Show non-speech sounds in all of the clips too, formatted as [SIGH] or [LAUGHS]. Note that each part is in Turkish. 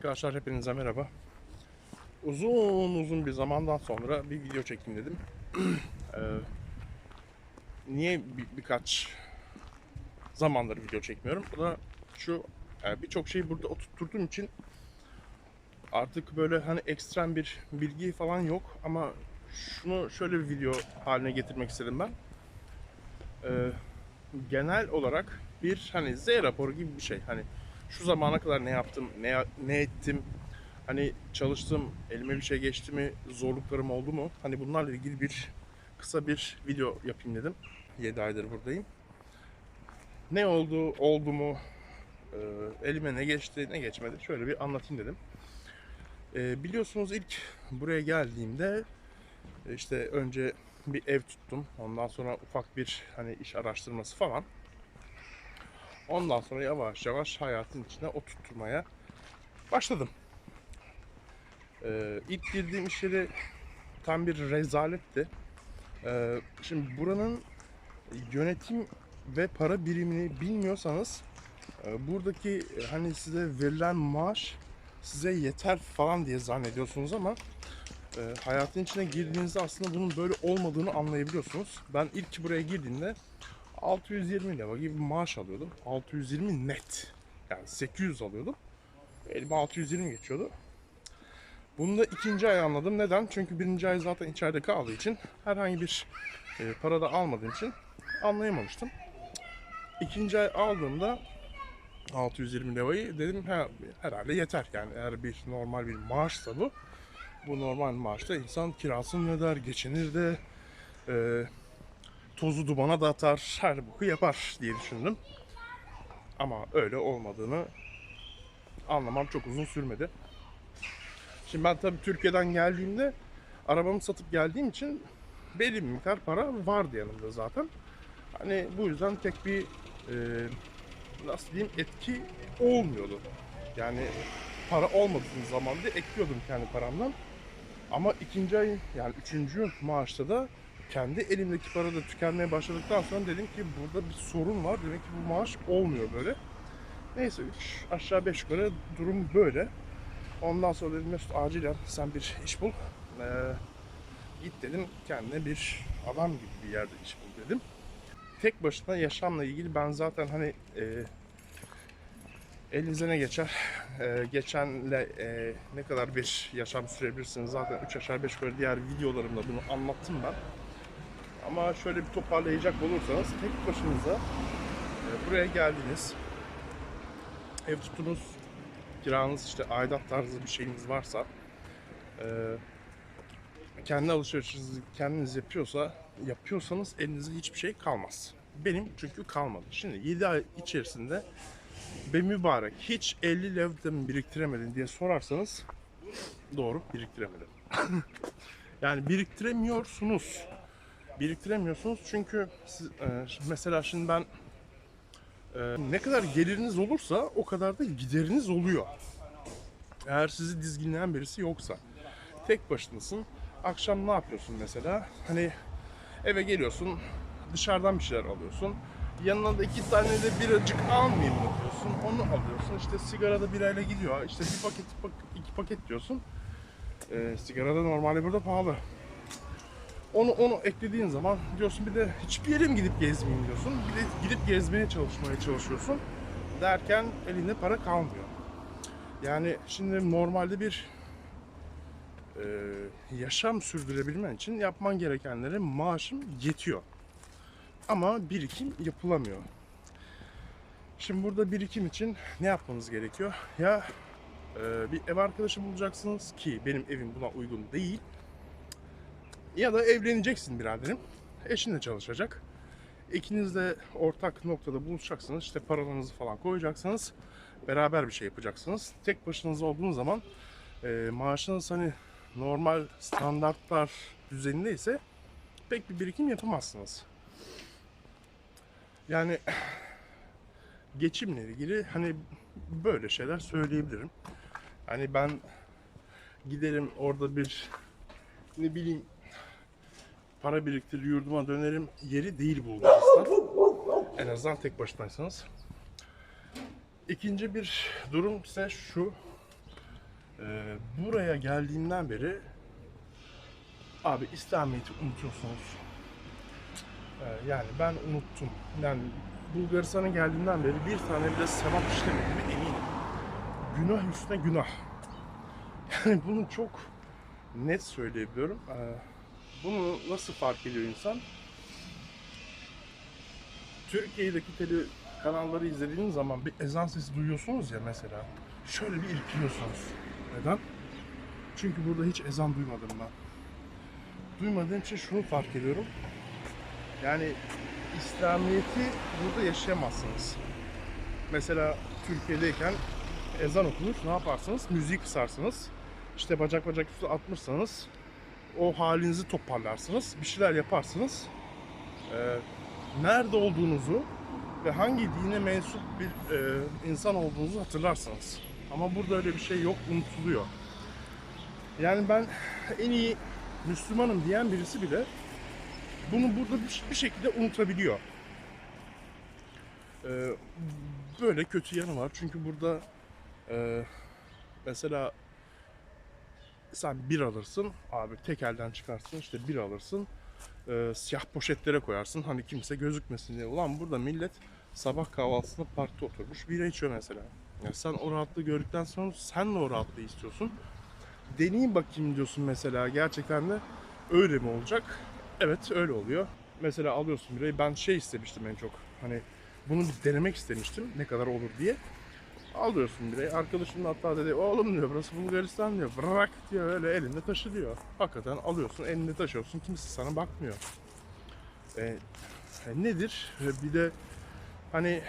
Arkadaşlar hepinize merhaba. Uzun uzun bir zamandan sonra bir video çekeyim dedim. [CLEARS THROAT] Ee, niye bir- birkaç zamandır video çekmiyorum? Bu da şu yani birçok şeyi burada oturtturduğum için artık böyle hani ekstrem bir bilgi falan yok ama şunu şöyle bir video haline getirmek istedim ben. Ee, genel olarak bir hani Z raporu gibi bir şey. Hani şu zamana kadar ne yaptım, ne ne ettim, hani çalıştım, elime bir şey geçti mi, zorluklarım oldu mu? Hani bunlarla ilgili bir kısa bir video yapayım dedim. 7 aydır buradayım. Ne oldu, oldu mu, e, elime ne geçti, ne geçmedi şöyle bir anlatayım dedim. E, biliyorsunuz ilk buraya geldiğimde işte önce bir ev tuttum. Ondan sonra ufak bir hani iş araştırması falan. Ondan sonra yavaş yavaş hayatın içine oturtmaya başladım. Ee, ilk girdiğim iş yeri tam bir rezaletti. Ee, şimdi buranın yönetim ve para birimini bilmiyorsanız e, buradaki e, hani size verilen maaş size yeter falan diye zannediyorsunuz ama e, hayatın içine girdiğinizde aslında bunun böyle olmadığını anlayabiliyorsunuz. Ben ilk buraya girdiğimde 620 lira gibi maaş alıyordum. 620 net. Yani 800 alıyordum. Elime 620 geçiyordu. Bunu da ikinci ay anladım. Neden? Çünkü birinci ay zaten içeride kaldığı için herhangi bir e, para da almadığım için anlayamamıştım. İkinci ay aldığımda 620 lirayı dedim ha, herhalde yeter. Yani eğer bir normal bir maaşsa bu. Bu normal maaşta insan kirasını öder, geçinir de e, tozu dumana da atar, her boku yapar diye düşündüm. Ama öyle olmadığını anlamam çok uzun sürmedi. Şimdi ben tabii Türkiye'den geldiğimde arabamı satıp geldiğim için belli bir miktar para vardı yanımda zaten. Hani bu yüzden tek bir e, nasıl diyeyim etki olmuyordu. Yani para olmadığı zaman da ekliyordum kendi paramdan. Ama ikinci ay yani üçüncü maaşta da kendi elimdeki para da tükenmeye başladıktan sonra dedim ki burada bir sorun var. Demek ki bu maaş olmuyor böyle. Neyse üç aşağı beş yukarı durum böyle. Ondan sonra dedim Mesut acilen sen bir iş bul. Ee, git dedim kendine bir adam gibi bir yerde iş bul dedim. Tek başına yaşamla ilgili ben zaten hani e, elinize ne geçer? E, geçenle e, ne kadar bir yaşam sürebilirsiniz zaten 3 aşağı 5 yukarı diğer videolarımda bunu anlattım ben. Ama şöyle bir toparlayacak olursanız tek başınıza e, buraya geldiniz. Ev tuttunuz, kiranız işte aidat tarzı bir şeyiniz varsa e, kendi alışverişinizi kendiniz yapıyorsa yapıyorsanız elinizde hiçbir şey kalmaz. Benim çünkü kalmadı. Şimdi 7 ay içerisinde be mübarek hiç 50 levde mi biriktiremedin diye sorarsanız doğru biriktiremedim. [LAUGHS] yani biriktiremiyorsunuz. Biriktiremiyorsunuz çünkü siz, e, mesela şimdi ben e, ne kadar geliriniz olursa o kadar da gideriniz oluyor. Eğer sizi dizginleyen birisi yoksa. Tek başınasın. Akşam ne yapıyorsun mesela? Hani eve geliyorsun, dışarıdan bir şeyler alıyorsun. Yanına da iki tane de biracık almayayım mı diyorsun. Onu alıyorsun. İşte sigara da birayla gidiyor. İşte bir paket, iki paket diyorsun. Ee, sigara da normalde burada pahalı. Onu onu eklediğin zaman diyorsun bir de hiçbir yere mi gidip gezmeyeyim diyorsun. Bir de gidip gezmeye çalışmaya çalışıyorsun. Derken elinde para kalmıyor. Yani şimdi normalde bir e, yaşam sürdürebilmen için yapman gerekenlere maaşım yetiyor. Ama birikim yapılamıyor. Şimdi burada birikim için ne yapmanız gerekiyor? Ya e, bir ev arkadaşı bulacaksınız ki benim evim buna uygun değil. Ya da evleneceksin biraderim. Eşin de çalışacak. İkiniz de ortak noktada buluşacaksınız. İşte paralarınızı falan koyacaksınız. Beraber bir şey yapacaksınız. Tek başınıza olduğunuz zaman e, maaşınız hani normal standartlar düzeninde ise pek bir birikim yapamazsınız. Yani [SIGHS] geçimle ilgili hani böyle şeyler söyleyebilirim. Hani ben giderim orada bir ne bileyim para biriktirir yurduma dönerim yeri değil Bulgaristan. En azından tek başınaysanız. İkinci bir durum ise şu. Ee, buraya geldiğimden beri abi İslamiyet'i unutuyorsunuz. Ee, yani ben unuttum. Yani Bulgaristan'a geldiğimden beri bir tane bile sevap işlemediğime eminim. Günah üstüne günah. Yani bunu çok net söyleyebiliyorum. Ee, bunu nasıl fark ediyor insan? Türkiye'deki tele kanalları izlediğiniz zaman bir ezan sesi duyuyorsunuz ya mesela. Şöyle bir irkiliyorsunuz. Neden? Çünkü burada hiç ezan duymadım ben. Duymadığım için şunu fark ediyorum. Yani İslamiyet'i burada yaşayamazsınız. Mesela Türkiye'deyken ezan okunur. Ne yaparsınız? Müziği kısarsınız. İşte bacak bacak üstü atmışsanız o halinizi toparlarsınız. Bir şeyler yaparsınız. Ee, nerede olduğunuzu ve hangi dine mensup bir e, insan olduğunuzu hatırlarsınız. Ama burada öyle bir şey yok, unutuluyor. Yani ben en iyi Müslümanım diyen birisi bile bunu burada bir, bir şekilde unutabiliyor. Ee, böyle kötü yanı var. Çünkü burada e, mesela sen bir alırsın abi tek elden çıkarsın işte bir alırsın e, siyah poşetlere koyarsın hani kimse gözükmesin diye. Ulan burada millet sabah kahvaltısında parkta oturmuş bira içiyor mesela. Yani sen o rahatlığı gördükten sonra sen de o rahatlığı istiyorsun. Deneyeyim bakayım diyorsun mesela gerçekten de öyle mi olacak? Evet öyle oluyor. Mesela alıyorsun birayı ben şey istemiştim en çok hani bunu bir denemek istemiştim ne kadar olur diye. Alıyorsun birayı. Arkadaşım da hatta dedi oğlum diyor burası Bulgaristan diyor. Bırak diyor öyle elinde taşı diyor. Hakikaten alıyorsun elinde taşıyorsun kimse sana bakmıyor. E, e, nedir? E, Bir de hani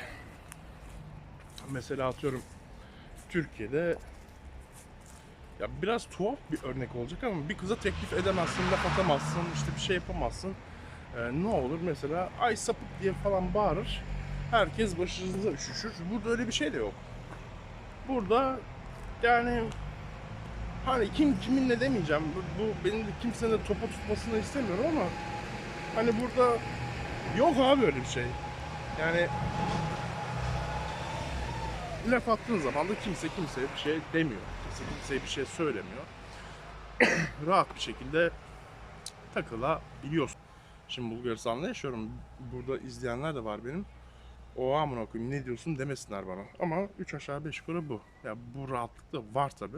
mesela atıyorum Türkiye'de ya biraz tuhaf bir örnek olacak ama bir kıza teklif edemezsin, laf atamazsın, işte bir şey yapamazsın. E, ne olur mesela ay sapık diye falan bağırır. Herkes başınıza üşüşür. Burada öyle bir şey de yok. Burada yani hani kim kiminle demeyeceğim. Bu, bu benim de kimsenin topa tutmasını istemiyorum ama hani burada yok abi öyle bir şey. Yani laf attığın zaman da kimse kimseye bir şey demiyor. Kimse kimseye bir şey söylemiyor. [CLEARS THROAT] Rahat bir şekilde takılabiliyorsun. Şimdi Bulgaristan'da yaşıyorum. Burada izleyenler de var benim. O amına koyayım ne diyorsun demesinler bana. Ama 3 aşağı 5 yukarı bu. Ya bu rahatlık da var tabi.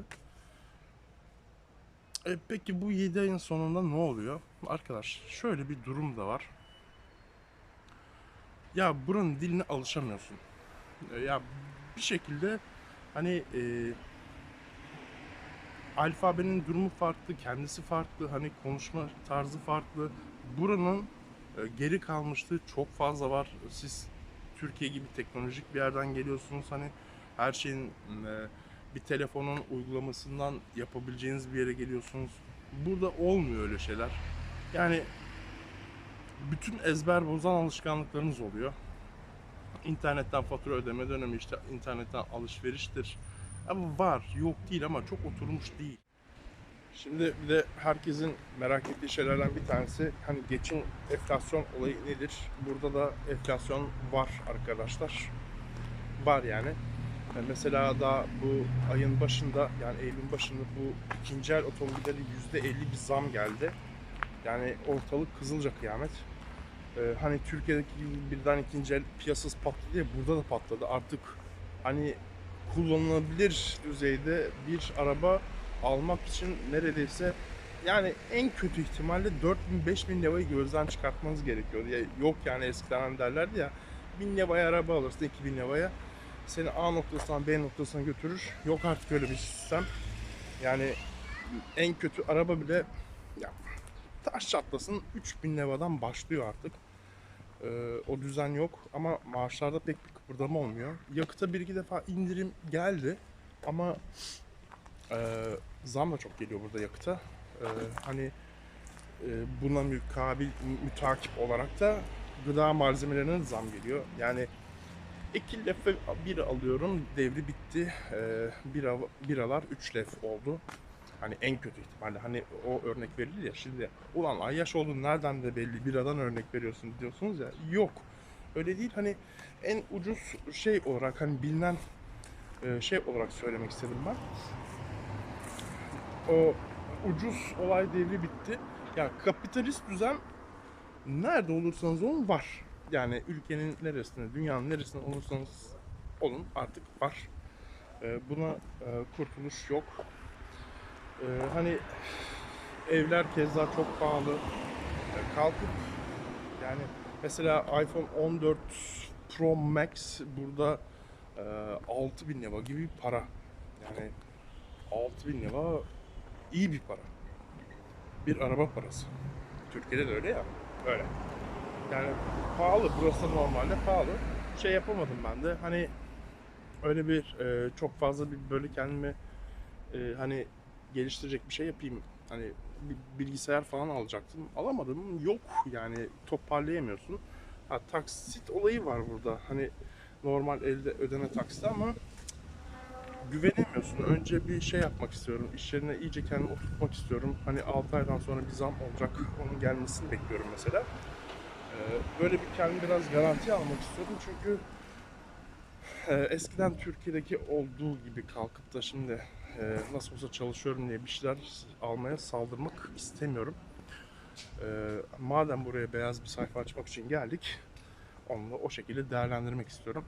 E, peki bu 7 ayın sonunda ne oluyor? Arkadaş şöyle bir durum da var. Ya buranın diline alışamıyorsun. E, ya bir şekilde hani e, alfabenin durumu farklı, kendisi farklı, hani konuşma tarzı farklı. Buranın e, geri kalmışlığı çok fazla var. Siz Türkiye gibi teknolojik bir yerden geliyorsunuz. Hani her şeyin e, bir telefonun uygulamasından yapabileceğiniz bir yere geliyorsunuz. Burada olmuyor öyle şeyler. Yani bütün ezber bozan alışkanlıklarınız oluyor. İnternetten fatura ödeme dönemi işte internetten alışveriştir. Ama var, yok değil ama çok oturmuş değil. Şimdi bir de herkesin merak ettiği şeylerden bir tanesi hani geçim enflasyon olayı nedir? Burada da enflasyon var arkadaşlar. Var yani. E, Mesela da bu ayın başında yani Eylül başında bu ikinci el otomobillere %50 bir zam geldi. Yani ortalık kızılca kıyamet. E, hani Türkiye'deki gibi birden ikinci el piyasası patladı ya burada da patladı. Artık hani kullanılabilir düzeyde bir araba almak için neredeyse yani en kötü ihtimalle 4000-5000 lirayı gözden çıkartmanız gerekiyor. Ya yok yani eskiden hani derlerdi ya 1000 liraya araba alırsın 2000 liraya seni A noktasından B noktasına götürür. Yok artık öyle bir sistem. Yani en kötü araba bile ya, taş çatlasın 3000 liradan başlıyor artık. Ee, o düzen yok ama maaşlarda pek bir kıpırdama olmuyor. Yakıta bir iki defa indirim geldi ama e, zam da çok geliyor burada yakıta. E, hani e, buna mukabil, mütakip olarak da gıda malzemelerine de zam geliyor. Yani iki lefe bir alıyorum, devri bitti. E, bira, biralar 3 lef oldu. Hani en kötü ihtimalle hani o örnek verilir ya şimdi ulan ay yaş oldun nereden de belli biradan örnek veriyorsun diyorsunuz ya yok öyle değil hani en ucuz şey olarak hani bilinen e, şey olarak söylemek istedim ben. O ucuz olay devri bitti. Yani kapitalist düzen nerede olursanız olun var. Yani ülkenin neresinde, dünyanın neresinde olursanız olun artık var. Ee, buna e, kurtuluş yok. Ee, hani evler keza çok pahalı. Ee, kalkıp yani mesela iPhone 14 Pro Max burada e, 6000 lira gibi para. Yani 6000 lira iyi bir para. Bir araba parası. Türkiye'de de öyle ya. Öyle. Yani pahalı. Burası normalde pahalı. Şey yapamadım ben de. Hani öyle bir e, çok fazla bir böyle kendimi e, hani geliştirecek bir şey yapayım. Hani bilgisayar falan alacaktım. Alamadım. Yok yani toparlayamıyorsun. Ha, taksit olayı var burada. Hani normal elde ödeme taksiti ama güvenemiyorsun. Önce bir şey yapmak istiyorum. İş yerine iyice kendimi oturtmak istiyorum. Hani 6 aydan sonra bir zam olacak. Onun gelmesini bekliyorum mesela. Ee, böyle bir kendimi biraz garanti almak istiyorum çünkü e, eskiden Türkiye'deki olduğu gibi kalkıp da şimdi e, nasıl olsa çalışıyorum diye bir şeyler almaya saldırmak istemiyorum. E, madem buraya beyaz bir sayfa açmak için geldik, onu da o şekilde değerlendirmek istiyorum.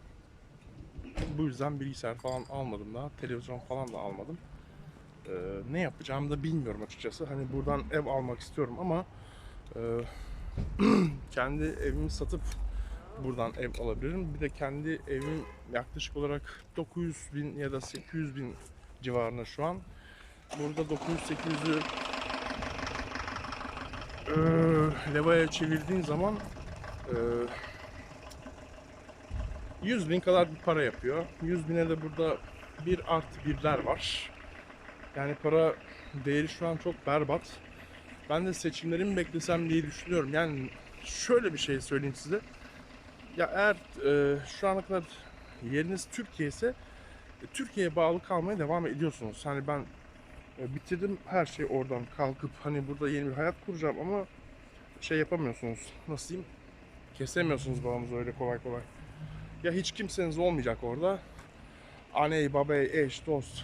Bu yüzden bilgisayar falan almadım daha, televizyon falan da almadım. E, ne yapacağımı da bilmiyorum açıkçası. Hani buradan ev almak istiyorum ama e, [CLEARS THROAT] kendi evimi satıp buradan ev alabilirim. Bir de kendi evim yaklaşık olarak 900 bin ya da 800 bin civarında şu an. Burada 900-800'ü eee, levaya çevirdiğin zaman eee 100 bin kadar bir para yapıyor. 100 bine de burada bir artı birler var. Yani para değeri şu an çok berbat. Ben de seçimlerimi beklesem diye düşünüyorum. Yani şöyle bir şey söyleyeyim size. Ya eğer e, şu ana kadar yeriniz Türkiye ise e, Türkiye'ye bağlı kalmaya devam ediyorsunuz. Hani ben e, bitirdim her şey oradan kalkıp hani burada yeni bir hayat kuracağım ama şey yapamıyorsunuz. Nasıl diyeyim? Kesemiyorsunuz bağımızı öyle kolay kolay. Ya hiç kimseniz olmayacak orada. Aney, babey, eş, dost,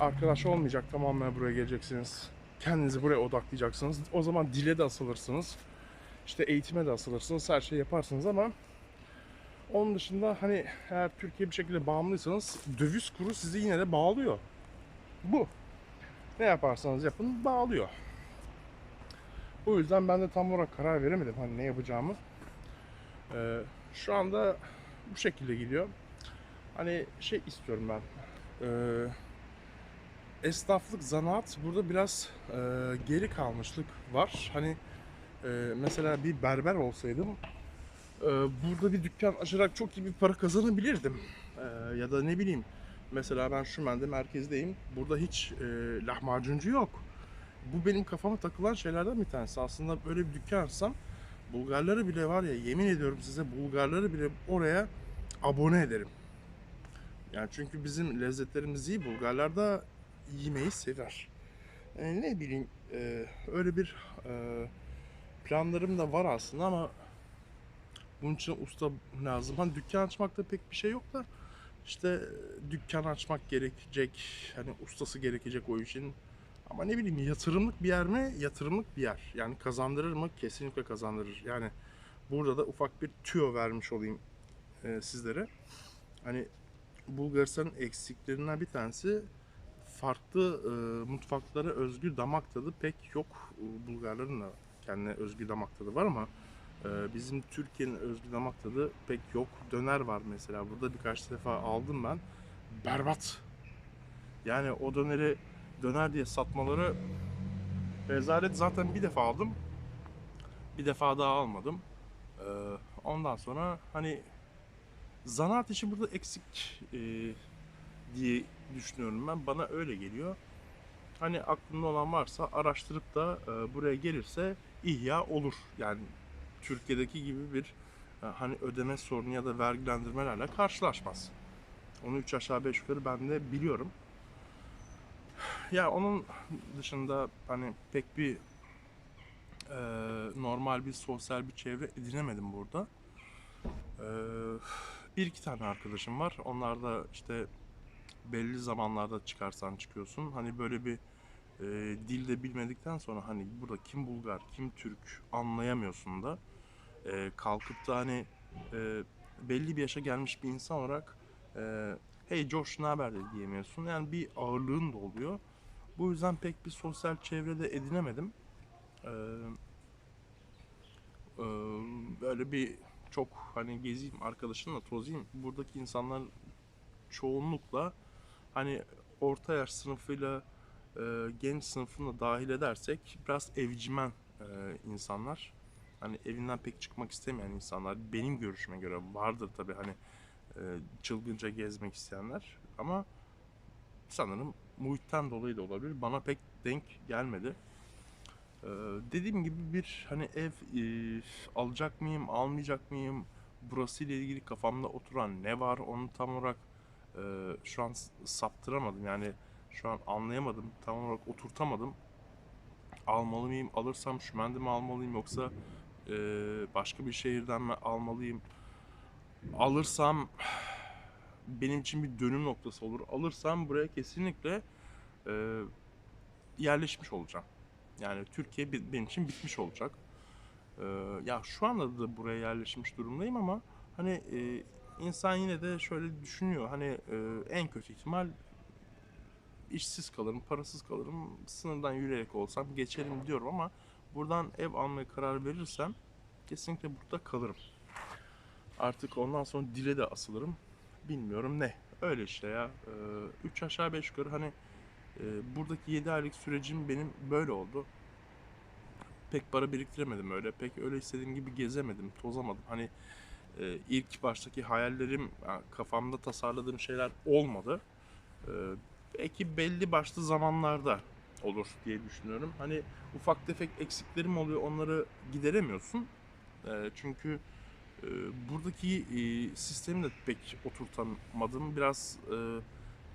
arkadaş olmayacak. Tamamen buraya geleceksiniz. Kendinizi buraya odaklayacaksınız. O zaman dile de asılırsınız. İşte eğitime de asılırsınız. Her şeyi yaparsınız ama onun dışında hani eğer Türkiye bir şekilde bağımlıysanız döviz kuru sizi yine de bağlıyor. Bu. Ne yaparsanız yapın bağlıyor. O yüzden ben de tam olarak karar veremedim hani ne yapacağımı. Ee, şu anda bu şekilde gidiyor. Hani şey istiyorum ben. Ee, esnaflık, zanaat burada biraz e, geri kalmışlık var. Hani e, mesela bir berber olsaydım e, burada bir dükkan açarak çok iyi bir para kazanabilirdim. E, ya da ne bileyim mesela ben Şumen'de merkezdeyim. Burada hiç e, lahmacuncu yok. Bu benim kafama takılan şeylerden bir tanesi. Aslında böyle bir dükkan açsam Bulgarları bile var ya yemin ediyorum size Bulgarları bile oraya abone ederim. Yani çünkü bizim lezzetlerimiz iyi. Bulgarlar da yemeği sever. E, ne bileyim e, öyle bir e, planlarım da var aslında ama bunun için usta lazım. Hani dükkan açmakta pek bir şey yok da işte dükkan açmak gerekecek. Hani ustası gerekecek o işin. Ama ne bileyim yatırımlık bir yer mi? Yatırımlık bir yer. Yani kazandırır mı? Kesinlikle kazandırır. Yani burada da ufak bir tüyo vermiş olayım e, sizlere. Hani Bulgaristan'ın eksiklerinden bir tanesi farklı e, mutfaklara özgü damak tadı pek yok. E, Bulgarların da kendine özgü damak tadı var ama e, bizim Türkiye'nin özgü damak tadı pek yok. Döner var mesela. Burada birkaç defa aldım ben. Berbat. Yani o döneri döner diye satmaları rezalet. Zaten bir defa aldım. Bir defa daha almadım. E, ondan sonra hani zanaat işi burada eksik e, diye düşünüyorum ben. Bana öyle geliyor. Hani aklında olan varsa araştırıp da e, buraya gelirse ihya olur. Yani Türkiye'deki gibi bir e, hani ödeme sorunu ya da vergilendirmelerle karşılaşmaz. Onu üç aşağı beş yukarı ben de biliyorum. Ya onun dışında hani pek bir e, normal bir sosyal bir çevre edinemedim burada. E, bir iki tane arkadaşım var. Onlar da işte belli zamanlarda çıkarsan çıkıyorsun. Hani böyle bir e, dilde bilmedikten sonra hani burada kim Bulgar, kim Türk anlayamıyorsun da e, kalkıp da hani e, belli bir yaşa gelmiş bir insan olarak e, hey Josh ne haber diyemiyorsun. Yani bir ağırlığın da oluyor. Bu yüzden pek bir sosyal çevrede edinemedim. Ee, e, böyle bir çok hani gezeyim arkadaşımla tozayım. Buradaki insanlar çoğunlukla hani orta yaş sınıfıyla e, genç sınıfını da dahil edersek biraz evcimen e, insanlar. Hani evinden pek çıkmak istemeyen insanlar. Benim görüşüme göre vardır tabi hani e, çılgınca gezmek isteyenler. Ama sanırım muhitten dolayı da olabilir. Bana pek denk gelmedi. Ee, dediğim gibi bir hani ev e, alacak mıyım, almayacak mıyım? Burası ile ilgili kafamda oturan ne var onu tam olarak e, şu an saptıramadım. Yani şu an anlayamadım, tam olarak oturtamadım. Almalı mıyım, alırsam Şümendi mi almalıyım yoksa e, başka bir şehirden mi almalıyım? Alırsam benim için bir dönüm noktası olur. Alırsam buraya kesinlikle e, yerleşmiş olacağım. Yani Türkiye benim için bitmiş olacak. E, ya şu anda da buraya yerleşmiş durumdayım ama hani e, insan yine de şöyle düşünüyor. Hani e, en kötü ihtimal işsiz kalırım, parasız kalırım, sınırdan yürüyerek olsam geçerim diyorum ama buradan ev almaya karar verirsem kesinlikle burada kalırım. Artık ondan sonra dile de asılırım. Bilmiyorum ne. Öyle işte ya. 3 aşağı 5 yukarı hani e, buradaki 7 aylık sürecim benim böyle oldu. Pek para biriktiremedim öyle. Pek öyle istediğim gibi gezemedim, tozamadım. Hani e, ilk baştaki hayallerim, kafamda tasarladığım şeyler olmadı. E, belli başlı zamanlarda olur diye düşünüyorum. Hani ufak tefek eksiklerim oluyor, onları gideremiyorsun. E, çünkü buradaki e, sistemi de pek oturtamadım. Biraz e,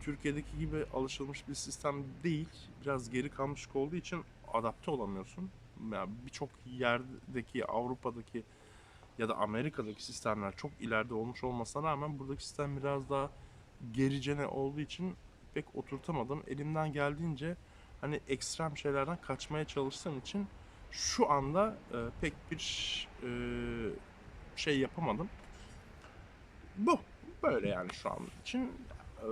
Türkiye'deki gibi alışılmış bir sistem değil. Biraz geri kalmış olduğu için adapte olamıyorsun. Yani birçok yerdeki Avrupa'daki ya da Amerika'daki sistemler çok ileride olmuş olmasına rağmen buradaki sistem biraz daha gericene olduğu için pek oturtamadım. Elimden geldiğince hani ekstrem şeylerden kaçmaya çalıştığım için şu anda e, pek bir e, şey yapamadım. Bu. Böyle yani şu an için. Ee,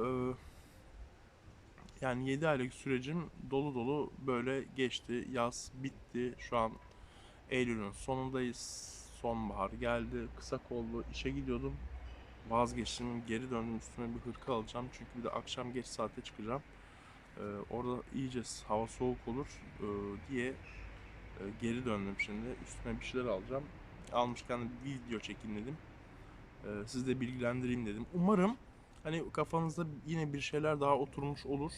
yani 7 aylık sürecim dolu dolu böyle geçti. Yaz bitti. Şu an Eylül'ün sonundayız. Sonbahar geldi. Kısa kollu işe gidiyordum. Vazgeçtim. Geri döndüm. Üstüme bir hırka alacağım. Çünkü bir de akşam geç saate çıkacağım. Ee, orada iyice hava soğuk olur ee, diye e, geri döndüm şimdi. Üstüme bir şeyler alacağım. Almışken bir video çekin dedim. Ee, sizi de bilgilendireyim dedim. Umarım hani kafanızda yine bir şeyler daha oturmuş olur.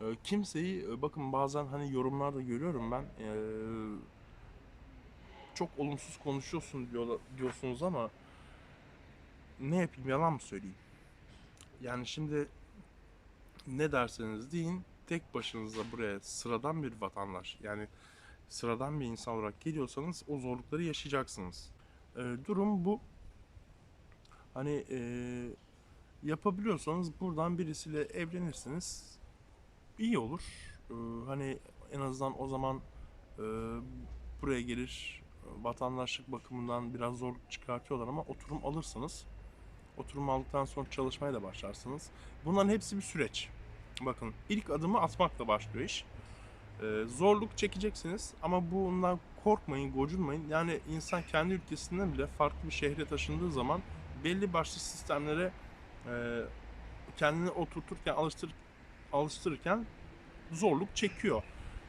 Ee, kimseyi e, bakın bazen hani yorumlarda görüyorum ben. Ee, çok olumsuz konuşuyorsun diyor, diyorsunuz ama ne yapayım yalan mı söyleyeyim? Yani şimdi ne derseniz deyin tek başınıza buraya sıradan bir vatandaş yani sıradan bir insan olarak geliyorsanız o zorlukları yaşayacaksınız. Ee, durum bu. Hani e, yapabiliyorsanız buradan birisiyle evlenirsiniz. iyi olur. Ee, hani en azından o zaman e, buraya gelir vatandaşlık bakımından biraz zorluk çıkartıyorlar ama oturum alırsınız. Oturum aldıktan sonra çalışmaya da başlarsınız. Bunların hepsi bir süreç. Bakın ilk adımı atmakla başlıyor iş. Ee, zorluk çekeceksiniz ama bundan korkmayın, gocunmayın. Yani insan kendi ülkesinden bile farklı bir şehre taşındığı zaman belli başlı sistemlere e, kendini oturturken, alıştır, alıştırırken zorluk çekiyor.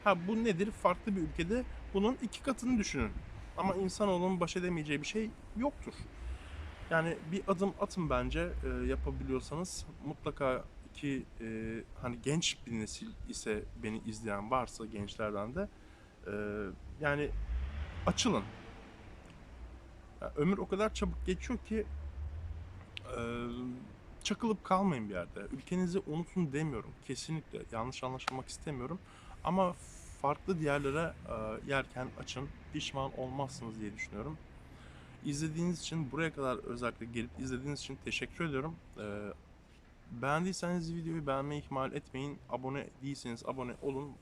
Ha bu nedir? Farklı bir ülkede bunun iki katını düşünün. Ama insanoğlunun baş edemeyeceği bir şey yoktur. Yani bir adım atın bence e, yapabiliyorsanız mutlaka ki e, hani genç bir nesil ise beni izleyen varsa gençlerden de e, yani açılın. Ya ömür o kadar çabuk geçiyor ki e, çakılıp kalmayın bir yerde. Ülkenizi unutun demiyorum. Kesinlikle yanlış anlaşılmak istemiyorum. Ama farklı diğerlere e, yerken açın. Pişman olmazsınız diye düşünüyorum. İzlediğiniz için buraya kadar özellikle gelip izlediğiniz için teşekkür ediyorum. E, beğendiyseniz videoyu beğenmeyi ihmal etmeyin. Abone değilseniz abone olun.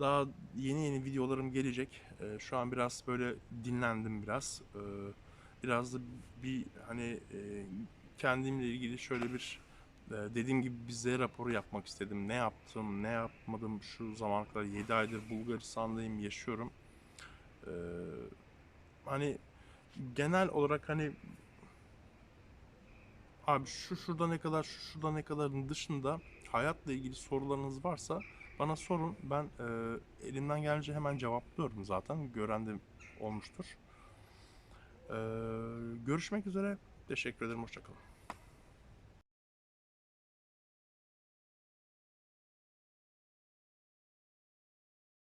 Daha yeni yeni videolarım gelecek. Ee, şu an biraz böyle dinlendim biraz. Ee, biraz da bir hani e, kendimle ilgili şöyle bir e, dediğim gibi bir Z raporu yapmak istedim. Ne yaptım, ne yapmadım şu zamana kadar 7 aydır Bulgaristan'dayım, yaşıyorum. Ee, hani genel olarak hani abi şu şurada ne kadar, şu şurada ne kadarın dışında hayatla ilgili sorularınız varsa bana sorun. Ben e, elimden gelince hemen cevaplıyorum zaten. Gören de olmuştur. Ee, görüşmek üzere. Teşekkür ederim. Hoşçakalın.